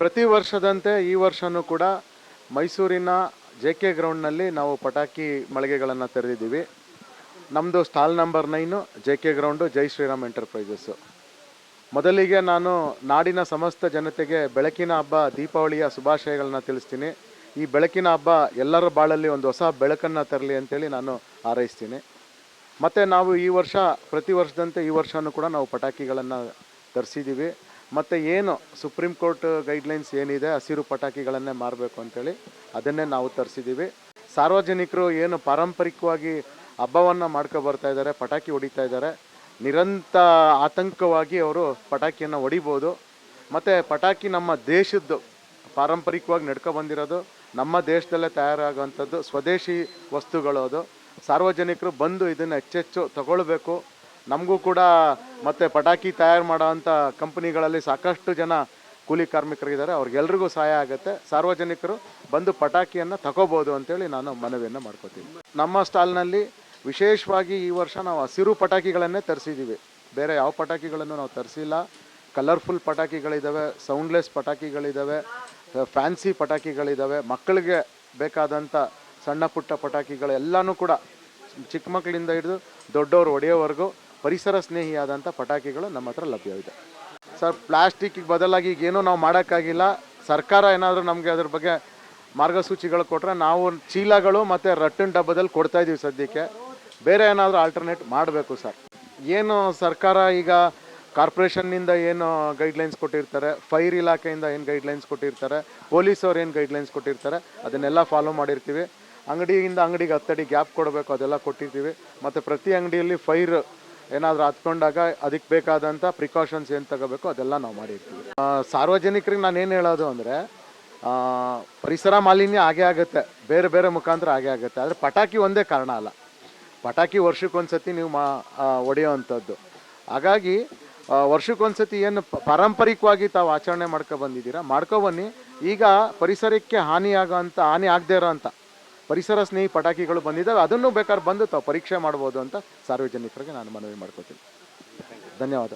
ಪ್ರತಿ ವರ್ಷದಂತೆ ಈ ವರ್ಷನೂ ಕೂಡ ಮೈಸೂರಿನ ಜೆ ಕೆ ಗ್ರೌಂಡ್ನಲ್ಲಿ ನಾವು ಪಟಾಕಿ ಮಳಿಗೆಗಳನ್ನು ತೆರೆದಿದ್ದೀವಿ. ನಮ್ಮದು stall number nine J K ground Jai Shriram enterprises ಮೊದಲಿಗೆ ನಾನು ನಾಡಿನ ಸಮಸ್ತ ಜನತೆಗೆ ಬೆಳಕಿನ ಹಬ್ಬ, ದೀಪಾವಳಿಯ ಶುಭಾಶಯಗಳನ್ನ ತಿಳಿಸ್ತೀನಿ. ಈ ಬೆಳಕಿನ ಹಬ್ಬ ಎಲ್ಲರ ಬಾಳಲ್ಲಿ ಒಂದು ಹೊಸ ಬೆಳಕನ್ನು ತರಲಿ ಅಂತೇಳಿ ನಾನು ಹಾರೈಸ್ತೀನಿ. ಮತ್ತು ನಾವು ಈ ವರ್ಷ, ಪ್ರತಿ ವರ್ಷದಂತೆ ಈ ವರ್ಷವೂ ಕೂಡ ನಾವು ಪಟಾಕಿಗಳನ್ನು ತರಿಸಿದ್ದೀವಿ. ಮತ್ತು ಏನು ಸುಪ್ರೀಂ ಕೋರ್ಟ್ ಗೈಡ್ಲೈನ್ಸ್ ಏನಿದೆ, ಹಸಿರು ಪಟಾಕಿಗಳನ್ನೇ ಮಾರಬೇಕು ಅಂತೇಳಿ ಅದನ್ನೇ ನಾವು ತರಿಸಿದ್ದೀವಿ. ಸಾರ್ವಜನಿಕರು ಏನು ಪಾರಂಪರಿಕವಾಗಿ ಹಬ್ಬವನ್ನು ಮಾಡ್ಕೊ ಬರ್ತಾ ಇದ್ದಾರೆ, ಪಟಾಕಿ ಹೊಡಿತಾ ಇದ್ದಾರೆ, ನಿರಂತ ಆತಂಕವಾಗಿ ಅವರು ಪಟಾಕಿಯನ್ನು ಹೊಡಿಬೋದು. ಮತ್ತು ಪಟಾಕಿ ನಮ್ಮ ದೇಶದ್ದು ಪಾರಂಪರಿಕವಾಗಿ ನಡ್ಕೊ ಬಂದಿರೋದು, ನಮ್ಮ ದೇಶದಲ್ಲೇ ತಯಾರಾಗುವಂಥದ್ದು ಸ್ವದೇಶಿ ವಸ್ತುಗಳು ಅದು. ಸಾರ್ವಜನಿಕರು ಬಂದು ಇದನ್ನು ಹೆಚ್ಚೆಚ್ಚು ತಗೊಳ್ಬೇಕು. ನಮಗೂ ಕೂಡ ಮತ್ತು ಪಟಾಕಿ ತಯಾರು ಮಾಡೋವಂಥ ಕಂಪ್ನಿಗಳಲ್ಲಿ ಸಾಕಷ್ಟು ಜನ ಕೂಲಿ ಕಾರ್ಮಿಕರಿದ್ದಾರೆ. ಅವ್ರಿಗೆಲ್ರಿಗೂ ಸಹಾಯ ಆಗುತ್ತೆ. ಸಾರ್ವಜನಿಕರು ಬಂದು ಪಟಾಕಿಯನ್ನು ತಗೋಬೋದು ಅಂತೇಳಿ ನಾನು ಮನವಿಯನ್ನು ಮಾಡ್ಕೋತೀನಿ. ನಮ್ಮ ಸ್ಟಾಲ್ನಲ್ಲಿ ವಿಶೇಷವಾಗಿ ಈ ವರ್ಷ ನಾವು ಹಸಿರು ಪಟಾಕಿಗಳನ್ನೇ ತರಿಸಿದ್ದೀವಿ ಬೇರೆ ಯಾವ ಪಟಾಕಿಗಳನ್ನು ನಾವು ತರಿಸಿಲ್ಲ. ಕಲರ್ಫುಲ್ ಪಟಾಕಿಗಳಿದ್ದಾವೆ ಸೌಂಡ್ಲೆಸ್ ಪಟಾಕಿಗಳಿದ್ದಾವೆ ಫ್ಯಾನ್ಸಿ ಪಟಾಕಿಗಳಿದ್ದಾವೆ ಮಕ್ಕಳಿಗೆ ಬೇಕಾದಂಥ ಸಣ್ಣ ಪುಟ್ಟ ಪಟಾಕಿಗಳು ಎಲ್ಲನೂ ಕೂಡ ಚಿಕ್ಕ ಮಕ್ಕಳಿಂದ ಹಿಡಿದು ದೊಡ್ಡವರು ಹೊಡೆಯೋವರೆಗೂ ಪರಿಸರ ಸ್ನೇಹಿಯಾದಂಥ ಪಟಾಕಿಗಳು ನಮ್ಮ ಹತ್ರ ಲಭ್ಯವಿದೆ ಸರ್ ಪ್ಲಾಸ್ಟಿಕ್ಗೆ ಬದಲಾಗಿ ಈಗೇನೂ ನಾವು ಮಾಡೋಕ್ಕಾಗಿಲ್ಲ. ಸರ್ಕಾರ ಏನಾದರೂ ನಮಗೆ ಅದ್ರ ಬಗ್ಗೆ ಮಾರ್ಗಸೂಚಿಗಳು ಕೊಟ್ಟರೆ ನಾವು ಚೀಲಗಳು ಮತ್ತು ರಟ್ಟಿನ ಡಬ್ಬದಲ್ಲಿ ಕೊಡ್ತಾ ಇದ್ದೀವಿ ಸದ್ಯಕ್ಕೆ. ಬೇರೆ ಏನಾದರೂ ಆಲ್ಟರ್ನೇಟ್ ಮಾಡಬೇಕು ಸರ್. ಏನು ಸರ್ಕಾರ ಈಗ ಕಾರ್ಪೊರೇಷನ್ನಿಂದ ಏನು ಗೈಡ್ಲೈನ್ಸ್ ಕೊಟ್ಟಿರ್ತಾರೆ, ಫೈರ್ ಇಲಾಖೆಯಿಂದ ಏನು ಗೈಡ್ಲೈನ್ಸ್ ಕೊಟ್ಟಿರ್ತಾರೆ, ಪೊಲೀಸವ್ರು ಏನು ಗೈಡ್ಲೈನ್ಸ್ ಕೊಟ್ಟಿರ್ತಾರೆ, ಅದನ್ನೆಲ್ಲ ಫಾಲೋ ಮಾಡಿರ್ತೀವಿ. ಅಂಗಡಿಯಿಂದ ಅಂಗಡಿಗೆ ಹತ್ತಡಿ ಗ್ಯಾಪ್ ಕೊಡಬೇಕು, ಅದೆಲ್ಲ ಕೊಟ್ಟಿರ್ತೀವಿ. ಮತ್ತು ಪ್ರತಿ ಅಂಗಡಿಯಲ್ಲಿ ಫೈರ್ ಏನಾದರೂ ಹತ್ಕೊಂಡಾಗ ಅದಕ್ಕೆ ಬೇಕಾದಂಥ ಪ್ರಿಕಾಷನ್ಸ್ ಏನು ತಗೋಬೇಕು ಅದೆಲ್ಲ ನಾವು ಮಾಡಿರ್ತೀವಿ. ಸಾರ್ವಜನಿಕರಿಗೆ ನಾನು ಏನು ಹೇಳೋದು ಅಂದರೆ ಪರಿಸರ ಮಾಲಿನ್ಯ ಆಗೇ ಆಗುತ್ತೆ. ಬೇರೆ ಬೇರೆ ಮುಖಾಂತರ ಆಗೇ ಆಗುತ್ತೆ. ಆದರೆ ಪಟಾಕಿ ಒಂದೇ ಕಾರಣ ಅಲ್ಲ. ಪಟಾಕಿ ವರ್ಷಕ್ಕೊಂದ್ಸತಿ ನೀವು ಮಾ ಹೊಡೆಯೋವಂಥದ್ದು. ಹಾಗಾಗಿ ವರ್ಷಕ್ಕೊಂದು ವರ್ಷಕ್ಕೊಂದ್ಸತಿ ಏನು ಪಾರಂಪರಿಕವಾಗಿ ತಾವು ಆಚರಣೆ ಮಾಡ್ಕೊ ಬಂದಿದ್ದೀರಾ? ಮಾಡ್ಕೊ ಬನ್ನಿ. ಈಗ ಪರಿಸರಕ್ಕೆ ಹಾನಿಯಾಗೋಂಥ ಹಾನಿ ಆಗದೇ ಇರೋಂಥ ಪರಿಸರ ಸ್ನೇಹಿ ಪಟಾಕಿಗಳು ಬಂದಿದ್ದಾವೆ. ಅದನ್ನು ಬೇಕಾದ್ರೆ ಬಂದು ತಾವು ಪರೀಕ್ಷೆ ಮಾಡ್ಬೋದು ಅಂತ ಸಾರ್ವಜನಿಕರಿಗೆ ನಾನು ಮನವಿ ಮಾಡ್ಕೋತೀನಿ. ಧನ್ಯವಾದ.